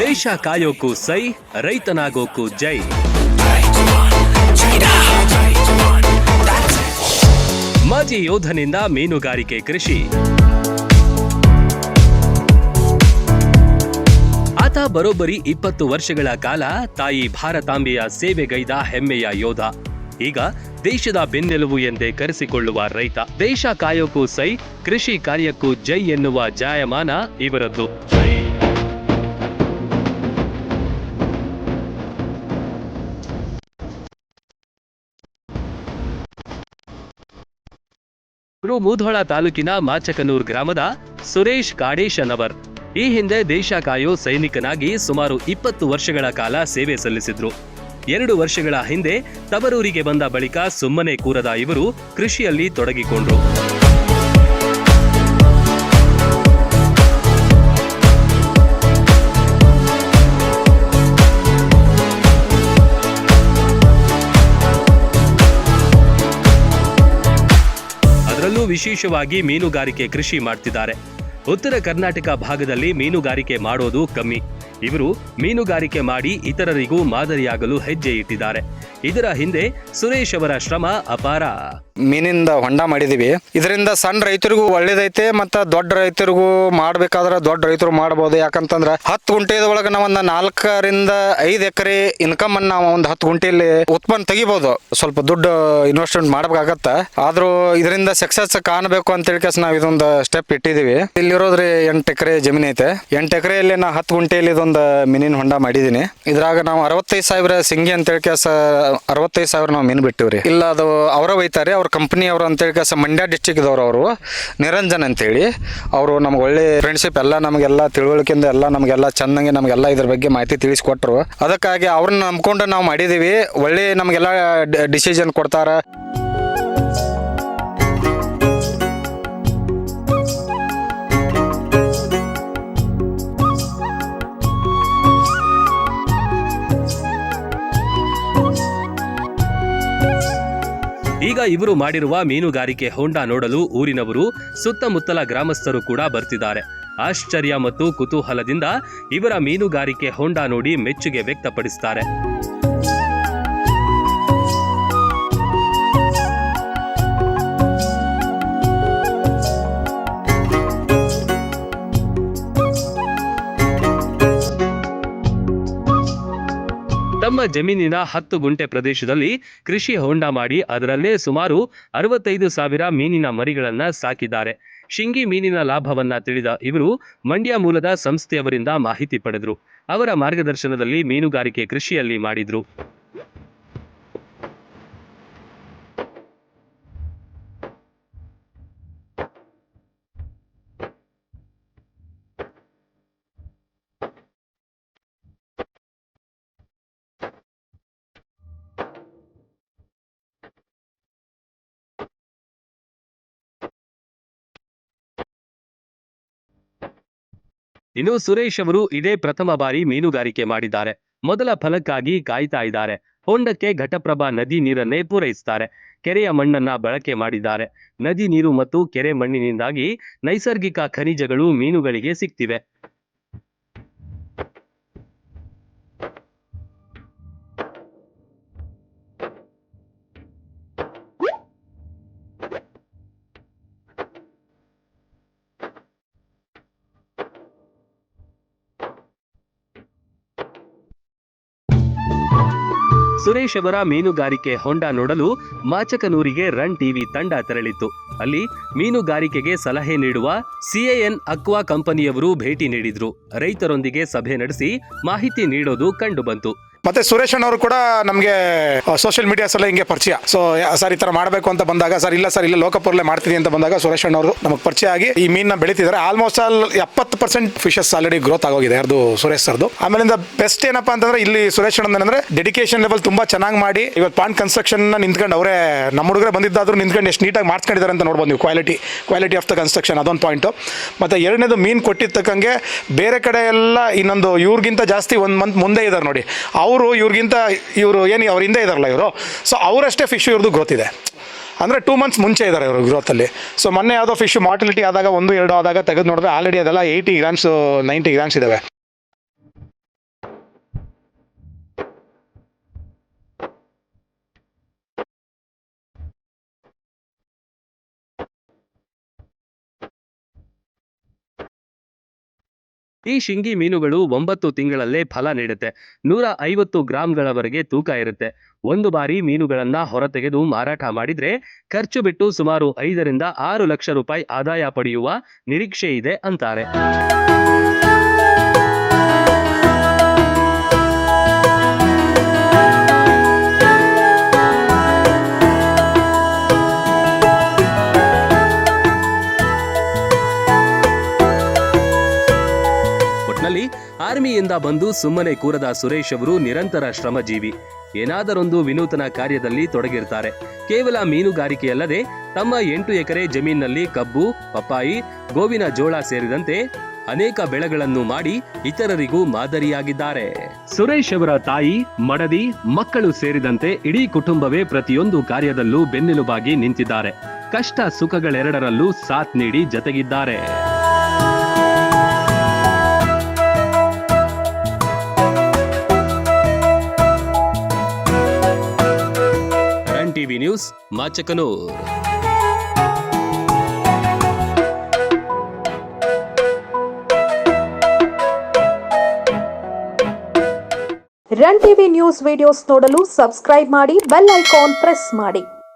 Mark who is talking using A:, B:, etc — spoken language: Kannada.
A: ದೇಶ ಕಾಯೋಕು ಸೈ, ರೈತನಾಗೋಕು ಜೈ. ಮಾಜಿ ಯೋಧನಿಂದ ಮೀನುಗಾರಿಕೆ ಕೃಷಿ. ಆತ ಬರೋಬ್ಬರಿ ಇಪ್ಪತ್ತು ವರ್ಷಗಳ ಕಾಲ ತಾಯಿ ಭಾರತಾಂಬೆಯ ಸೇವೆಗೈದ ಹೆಮ್ಮೆಯ ಯೋಧ. ಈಗ ದೇಶದ ಬೆನ್ನೆಲುಬು ಎಂದೇ ಕರೆಸಿಕೊಳ್ಳುವ ರೈತ. ದೇಶ ಕಾಯೋಕು ಸೈ, ಕೃಷಿ ಕಾರ್ಯಕ್ಕೂ ಜೈ ಎನ್ನುವ ಜಾಯಮಾನ ಇವರದ್ದು. ಇವರು ಮೂಧೋಳ ತಾಲೂಕಿನ ಮಾಚಕನೂರ್ ಗ್ರಾಮದ ಸುರೇಶ್ ಕಾಡೇಶನವರ್. ಈ ಹಿಂದೆ ದೇಶ ಕಾಯೋ ಸೈನಿಕನಾಗಿ ಸುಮಾರು ಇಪ್ಪತ್ತು ವರ್ಷಗಳ ಕಾಲ ಸೇವೆ ಸಲ್ಲಿಸಿದ್ರು. ಎರಡು ವರ್ಷಗಳ ಹಿಂದೆ ತವರೂರಿಗೆ ಬಂದ ಬಳಿಕ ಸುಮ್ಮನೆ ಕೂರದ ಇವರು ಕೃಷಿಯಲ್ಲಿ ತೊಡಗಿಕೊಂಡ್ರು. ವಿಶೇಷವಾಗಿ ಮೀನುಗಾರಿಕೆ ಕೃಷಿ ಮಾಡ್ತಿದ್ದಾರೆ. ಉತ್ತರ ಕರ್ನಾಟಕ ಭಾಗದಲ್ಲಿ ಮೀನುಗಾರಿಕೆ ಮಾಡೋದು ಕಮ್ಮಿ. ಇವರು ಮೀನುಗಾರಿಕೆ ಮಾಡಿ ಇತರರಿಗೂ ಮಾದರಿಯಾಗಲು ಹೆಜ್ಜೆ ಇಟ್ಟಿದ್ದಾರೆ. ಇದರ ಹಿಂದೆ ಸುರೇಶ್ ಅವರ ಶ್ರಮ ಅಪಾರ.
B: ಮೀನಿಂದ ಹೊಂಡ ಮಾಡಿದೀವಿ. ಇದರಿಂದ ಸಣ್ಣ ರೈತರಿಗೂ ಒಳ್ಳೇದೈತೆ, ಮತ್ತು ದೊಡ್ಡ ರೈತರಿಗೂ ಮಾಡ್ಬೇಕಾದ್ರೆ ದೊಡ್ಡ ರೈತರು ಮಾಡಬಹುದು ಯಾಕಂತಂದ್ರೆ ಹತ್ತು ಗುಂಟೆದ ಒಳಗೆ ನಾವು ಒಂದು ನಾಲ್ಕರಿಂದ ಐದು ಎಕರೆ ಇನ್ಕಮ್ ಅನ್ನ ನಾವು ಒಂದು ಹತ್ತು ಗುಂಟೆಯಲ್ಲಿ ಉತ್ಪನ್ನ ತೆಗಿಬೋದು. ಸ್ವಲ್ಪ ದುಡ್ಡು ಇನ್ವೆಸ್ಟ್ಮೆಂಟ್ ಮಾಡ್ಬೇಕಾಗತ್ತ. ಆದ್ರೂ ಇದರಿಂದ ಸಕ್ಸಸ್ ಕಾಣಬೇಕು ಅಂತ ಹೇಳಿ ನಾವು ಇದೊಂದು ಸ್ಟೆಪ್ ಇಟ್ಟಿದೀವಿ. ಇಲ್ಲಿರೋದ್ರಿ ಎಂಟು ಎಕರೆ ಜಮೀನ್ ಐತೆ. ಎಂಟು ಎಕರೆಯಲ್ಲಿ ನಾ ಹತ್ತು ಗುಂಟೆಯಲ್ಲಿ ಇದೊಂದು ಮೀನಿನ ಹೊಂಡ ಮಾಡಿದೀನಿ. ಇದ್ರಾಗ ನಾವು ಅರವತ್ತೈದು ಸಾವಿರ ಸಿಂಗಿ ಅಂತ ಹೇಳಿ ಅರವತ್ತೈದು ಸಾವಿರ ನಾವು ಮೀನು ಬಿಟ್ಟಿವ್ರಿ. ಇಲ್ಲ, ಅದು ಅವರ ಒಯ್ತಾರೆ ಅವ್ರ ಕಂಪ್ನಿ ಅವರು ಅಂತೇಳಿ ಕೆಲಸ ಮಂಡ್ಯ ಡಿಸ್ಟಿಕ್ದವ್ರು ಅವರು, ನಿರಂಜನ್ ಅಂತೇಳಿ. ಅವರು ನಮ್ಗೆ ಒಳ್ಳೆ ಫ್ರೆಂಡ್ಶಿಪ್ ಎಲ್ಲ ನಮಗೆಲ್ಲ ತಿಳುವಳಿಕೆಯಿಂದ ಎಲ್ಲ ನಮಗೆಲ್ಲ ಚೆನ್ನಾಗಿ ನಮಗೆಲ್ಲ ಇದ್ರ ಬಗ್ಗೆ ಮಾಹಿತಿ ತಿಳಿಸ್ಕೊಟ್ರು. ಅದಕ್ಕಾಗಿ ಅವ್ರನ್ನ ನಂಬ್ಕೊಂಡು ನಾವು ಮಾಡಿದೀವಿ. ಒಳ್ಳೆ ನಮಗೆಲ್ಲ ಡಿಸಿಷನ್ ಕೊಡ್ತಾರ.
A: ಈಗ ಇವರು ಮಾಡಿರುವ ಮೀನುಗಾರಿಕೆ ಹೊಂಡ ನೋಡಲು ಊರಿನವರು, ಸುತ್ತಮುತ್ತಲ ಗ್ರಾಮಸ್ಥರು ಕೂಡ ಬರ್ತಿದ್ದಾರೆ. ಆಶ್ಚರ್ಯ ಮತ್ತು ಕುತೂಹಲದಿಂದ ಇವರ ಮೀನುಗಾರಿಕೆ ಹೊಂಡ ನೋಡಿ ಮೆಚ್ಚುಗೆ ವ್ಯಕ್ತಪಡಿಸುತ್ತಾರೆ ಜಮೀನಿನ ಹತ್ತು ಗುಂಟೆ ಪ್ರದೇಶದಲ್ಲಿ ಕೃಷಿ ಹೊಂಡ ಮಾಡಿ ಅದರಲ್ಲೇ ಸುಮಾರು ಅರವತ್ತೈದು ಸಾವಿರ ಮೀನಿನ ಮರಿಗಳನ್ನ ಸಾಕಿದ್ದಾರೆ. ಶಿಂಗಿ ಮೀನಿನ ಲಾಭವನ್ನ ತಿಳಿದ ಇವರು ಮಂಡ್ಯ ಮೂಲದ ಸಂಸ್ಥೆಯವರಿಂದ ಮಾಹಿತಿ ಪಡೆದರು. ಅವರ ಮಾರ್ಗದರ್ಶನದಲ್ಲಿ ಮೀನುಗಾರಿಕೆ ಕೃಷಿಯಲ್ಲಿ ಮಾಡಿದ್ರು. ಇನ್ನು ಸುರೇಶ್ ಅವರು ಇದೇ ಪ್ರಥಮ ಬಾರಿ ಮೀನುಗಾರಿಕೆ ಮಾಡಿದ್ದಾರೆ. ಮೊದಲ ಫಲಕ್ಕಾಗಿ ಕಾಯ್ತಾ ಇದ್ದಾರೆ. ಹೊಂಡಕ್ಕೆ ಘಟಪ್ರಭಾ ನದಿ ನೀರನ್ನೇ ಪೂರೈಸುತ್ತಾರೆ ಕೆರೆಯ ಮಣ್ಣನ್ನ ಬಳಕೆ ಮಾಡಿದ್ದಾರೆ. ನದಿ ನೀರು ಮತ್ತು ಕೆರೆ ಮಣ್ಣಿನಿಂದಾಗಿ ನೈಸರ್ಗಿಕ ಖನಿಜಗಳು ಮೀನುಗಳಿಗೆ ಸಿಗ್ತಿವೆ. ಸುರೇಶ್ ಅವರ ಮೀನುಗಾರಿಕೆ ಹೊಂಡ ನೋಡಲು ಮಾಚಕನೂರಿಗೆ ರನ್ ಟಿವಿ ತಂಡ ತೆರಳಿತ್ತು. ಅಲ್ಲಿ ಮೀನುಗಾರಿಕೆಗೆ ಸಲಹೆ ನೀಡುವ ಸಿಎಎನ್ ಅಕ್ವಾ ಕಂಪನಿಯವರು ಭೇಟಿ ನೀಡಿದ್ರು. ರೈತರೊಂದಿಗೆ ಸಭೆ ನಡೆಸಿ ಮಾಹಿತಿ ನೀಡೋದು ಕಂಡುಬಂತು.
C: ಮತ್ತೆ ಸುರೇಶ್ ಅಣ್ಣವರು ಕೂಡ ನಮಗೆ ಸೋಷಿಯಲ್ ಮೀಡಿಯಾಸ್ ಎಲ್ಲ ಹಿಂಗೆ ಪರಿಚಯ. ಸೊ ಸರ್ ಈ ತರ ಮಾಡಬೇಕು ಅಂತ ಬಂದಾಗ, ಸರ್ ಇಲ್ಲ ಸರ್, ಇಲ್ಲ ಲೋಕಪುರಲ್ಲೇ ಮಾಡ್ತೀನಿ ಅಂತ ಬಂದಾಗ ಸುರೇಶ್ ಅಣ್ಣವರು ನಮಗೆ ಪರಿಚಯ ಆಗಿ ಈ ಮೀನ ಬೆಳೀತಿದ್ದಾರೆ. ಆಲ್ಮೋಸ್ಟ್ ಆಲ್ ಎಪ್ಪತ್ತು ಪರ್ಸೆಂಟ್ ಫಿಶಸ್ ಆಲ್ರೆಡಿ ಗ್ರೋತ್ ಆಗೋಗಿದೆ ಯಾರ್ದು ಸುರೇಶ್ ಸರ್ದು. ಆಮೇಲಿಂದ ಬೆಸ್ಟ್ ಏನಪ್ಪಾ ಅಂತಂದ್ರೆ ಇಲ್ಲಿ ಸುರೇಶ್ ಅಂದ್ರೆ ಡೆಡಿಕೇಶನ್ ಲೆವೆಲ್ ತುಂಬಾ ಚೆನ್ನಾಗಿ ಮಾಡಿ ಇವತ್ತು ಪಾಂಡ್ ಕನ್ಸ್ಟ್ರಕ್ಷನ್ ನಿಂತ್ಕೊಂಡು ಅವರೇ ನಮ್ಮ ಹುಡುಗರೇ ಬಂದಿದ್ದಾದ್ರು ನಿಂತ್ಕೊಂಡು ಎಷ್ಟು ನೀಟಾಗಿ ಮಾಡ್ಸ್ಕೊಂಡಿದ್ದಾರೆ ಅಂತ ನೋಡ್ಬೋದು ನೀವು quality quality of the construction ಅದೊಂದು ಪಾಯಿಂಟು ಮತ್ತು ಎರಡನೇದು ಮೀನು ಕೊಟ್ಟಿದ್ದ ತಕ್ಕಂಗೆ ಬೇರೆ ಕಡೆ ಎಲ್ಲ ಇನ್ನೊಂದು ಇವ್ರಿಗಿಂತ ಜಾಸ್ತಿ ಒಂದು ಮಂತ್ ಮುಂದೆ ಇದ್ದಾರೆ ನೋಡಿ. ಅವರು ಇವ್ರಿಗಿಂತ ಇವರು ಏನು ಅವ್ರ ಹಿಂದೆ ಇದಾರಲ್ಲ ಇವರು? ಸೊ ಅವರಷ್ಟೇ ಫಿಶ್ ಇವ್ರದ್ದು ಗ್ರೋತ್ ಇದೆ. ಅಂದರೆ ಟೂ ಮಂತ್ಸ್ ಮುಂಚೆ ಇದ್ದಾರೆ ಇವರು ಗ್ರೋತಲ್ಲಿ ಸೊ ಮೊನ್ನೆ ಯಾವುದೋ ಫಿಶ್ ಮಾರ್ಟಿಲಿಟಿ ಆದಾಗ ಒಂದು, ಎರಡು ಆದಾಗ ತೆಗೆದು ನೋಡಿದ್ರೆ ಆಲ್ರೆಡಿ ಅದೆಲ್ಲ ಏಯ್ಟಿ ಗ್ರಾಮ್ಸು ನೈಂಟಿ ಗ್ರಾಮ್ಸ್ ಇದ್ದಾವೆ
A: ಈ ಶಿಂಗಿ ಮೀನುಗಳು ಒಂಬತ್ತು ತಿಂಗಳಲ್ಲೇ ಫಲ ನೀಡುತ್ತೆ. ನೂರ ಐವತ್ತು ಗ್ರಾಂಗಳವರೆಗೆ ತೂಕ ಇರುತ್ತೆ. ಒಂದು ಬಾರಿ ಮೀನುಗಳನ್ನ ಹೊರತೆಗೆದು ಮಾರಾಟ ಮಾಡಿದ್ರೆ ಖರ್ಚು ಬಿಟ್ಟು ಸುಮಾರು ಐದರಿಂದ ಆರು ಲಕ್ಷ ರೂಪಾಯಿ ಆದಾಯ ಪಡೆಯುವ ನಿರೀಕ್ಷೆ ಇದೆ ಅಂತಾರೆ. ಬಂದು ಸುಮ್ಮನೆ ಕೂರದ ಸುರೇಶ್ ಅವರು ನಿರಂತರ ಶ್ರಮಜೀವಿ. ಏನಾದರೊಂದು ವಿನೂತನ ಕಾರ್ಯದಲ್ಲಿ ತೊಡಗಿರ್ತಾರೆ. ಕೇವಲ ಮೀನುಗಾರಿಕೆಯಲ್ಲದೆ ತಮ್ಮ ಎಂಟು ಎಕರೆ ಜಮೀನಿನಲ್ಲಿ ಕಬ್ಬು, ಪಪ್ಪಾಯಿ, ಗೋವಿನ ಜೋಳ ಸೇರಿದಂತೆ ಅನೇಕ ಬೆಳೆಗಳನ್ನು ಮಾಡಿ ಇತರರಿಗೂ ಮಾದರಿಯಾಗಿದ್ದಾರೆ. ಸುರೇಶ್ ಅವರ ತಾಯಿ, ಮಡದಿ, ಮಕ್ಕಳು ಸೇರಿದಂತೆ ಇಡೀ ಕುಟುಂಬವೇ ಪ್ರತಿಯೊಂದು ಕಾರ್ಯದಲ್ಲೂ ಬೆನ್ನೆಲುಬಾಗಿ ನಿಂತಿದ್ದಾರೆ. ಕಷ್ಟ ಸುಖಗಳೆರಡರಲ್ಲೂ ಸಾಥ್ ನೀಡಿ ಜತೆಗಿದ್ದಾರೆ. TV news Machakanur.
D: Run TV news videos ನೋಡಲು ಸಬ್ಸ್ಕ್ರೈಬ್ ಮಾಡಿ ಬೆಲ್ ಐಕಾನ್ ಪ್ರೆಸ್ ಮಾಡಿ.